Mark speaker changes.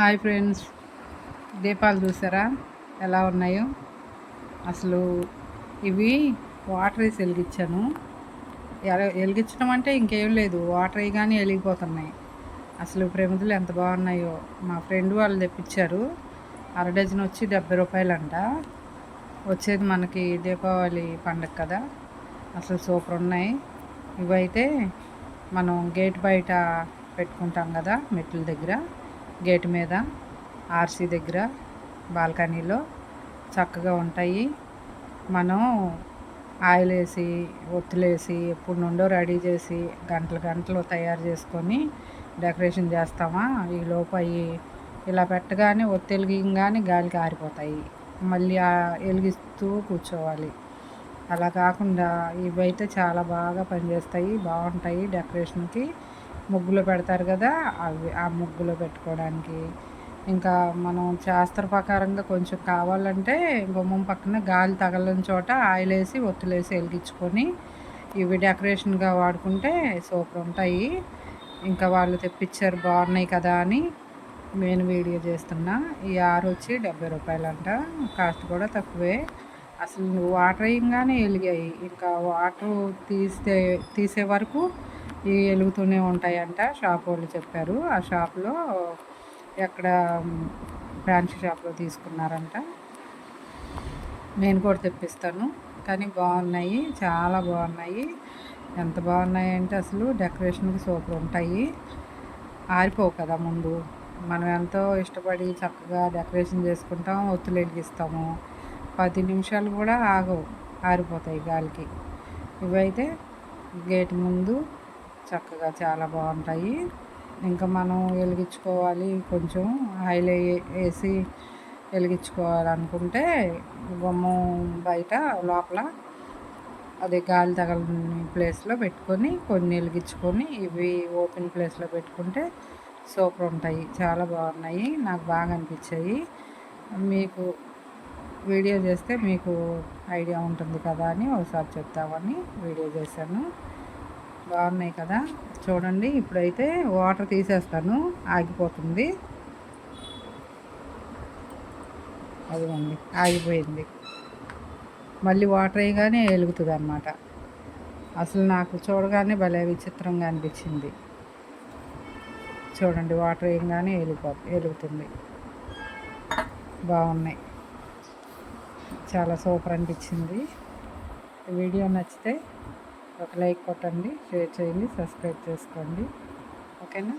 Speaker 1: Hi friends. దీపాలు చూసారా? ఎలా ఉన్నాయో? అసలు ఇవి వాటర్ వేసి వెలిగించాను. వెలిగించడం అంటే ఇంకేం లేదు. వాటర్ కానీ వెలిగిపోతున్నాయి. అసలు ప్రమిదలు ఎంత బాగున్నాయో. మా ఫ్రెండ్ వాళ్ళు తెప్పించారు. అర డజన్ వచ్చి డెబ్బై రూపాయలు అంట వచ్చేది మనకి దీపావళి పండగ కదా. అసలు సూపర్ ఉన్నాయి. ఇవైతే మనం గేట్ బయట పెట్టుకుంటాం కదా మెట్ల దగ్గర. గేట్ మీద ఆర్సీ దగ్గర బాల్కనీలో చక్కగా ఉంటాయి. మనం ఆయిల్ వేసి ఒత్తులేసి ఎప్పుడు నుండో రెడీ చేసి గంటలు గంటలు తయారు చేసుకొని డెకరేషన్ చేస్తామా? ఈ లోపు అవి ఇలా పెట్టగానే ఒత్తి వెలిగింగానే గాలికి ఆరిపోతాయి. మళ్ళీ వెలిగిస్తూ కూర్చోవాలి. అలా కాకుండా ఇవైతే చాలా బాగా పనిచేస్తాయి బాగుంటాయి డెకరేషన్కి. ముగ్గులు పెడతారు కదా అవి ఆ ముగ్గులో పెట్టుకోవడానికి. ఇంకా మనం శాస్త్ర ప్రకారంగా కొంచెం కావాలంటే గుమ్మం పక్కన గాలి తగలని చోట ఆయిల్ వేసి ఒత్తులేసి వెలిగించుకొని ఇవి డెకరేషన్గా వాడుకుంటే సూపర్ ఉంటాయి. ఇంకా వాళ్ళు తెప్పించారు బాగున్నాయి కదా అని నేను వీడియో చేస్తున్నా. ఈ ఆరు వచ్చి డెబ్బై రూపాయలంట. కాస్ట్ కూడా తక్కువే. అసలు నువ్వు వాటర్ వేయంగానే వెలిగాయి. ఇంకా వాటర్ తీస్తే తీసే వరకు ఇవి వెలుగుతూనే ఉంటాయంట. షాప్ వాళ్ళు చెప్పారు. ఆ షాప్లో ఎక్కడ ఫ్యాన్సీ షాప్లో తీసుకున్నారంట. నేను కూడా తెప్పిస్తాను. కానీ బాగున్నాయి. చాలా బాగున్నాయి. ఎంత బాగున్నాయి అంటే అసలు డెకరేషన్కి సూపర్ ఉంటాయి. ఆరిపోవు కదా ముందు. మనం ఎంతో ఇష్టపడి చక్కగా డెకరేషన్ చేసుకుంటాం. ఒత్తులు వెలిగిస్తాము పది నిమిషాలు కూడా ఆగవు. ఆరిపోతాయి గాలికి. ఇవైతే గేట్ ముందు చక్కగా చాలా బాగుంటాయి. ఇంకా మనం వెలిగించుకోవాలి కొంచెం ఆయిల్ వేసి వెలిగించుకోవాలనుకుంటే గుమ్మం బయట లోపల అది గాలి తగలని ప్లేస్లో పెట్టుకొని కొన్ని వెలిగించుకొని ఇవి ఓపెన్ ప్లేస్లో పెట్టుకుంటే సూపర్ ఉంటాయి. చాలా బాగున్నాయి. నాకు బాగా అనిపించాయి. మీకు వీడియో చేస్తే మీకు ఐడియా ఉంటుంది కదా అని ఒకసారి చెప్తామని వీడియో చేశాను. బాగున్నాయి కదా. చూడండి ఇప్పుడైతే వాటర్ తీసేస్తాను. ఆగిపోతుంది. అదిగోండి ఆగిపోయింది. మళ్ళీ వాటర్ వేయగానే వెలుగుతుంది అనమాట అసలు నాకు చూడగానే భలే విచిత్రంగా అనిపించింది. చూడండి వాటర్ వేయగానే వెలిగిపో వెలుగుతుంది. బాగున్నాయి. చాలా సూపర్ అనిపించింది. వీడియో నచ్చితే ఒక లైక్ కొట్టండి షేర్ చేయండి సబ్స్క్రైబ్ చేసుకోండి. ఓకేనా?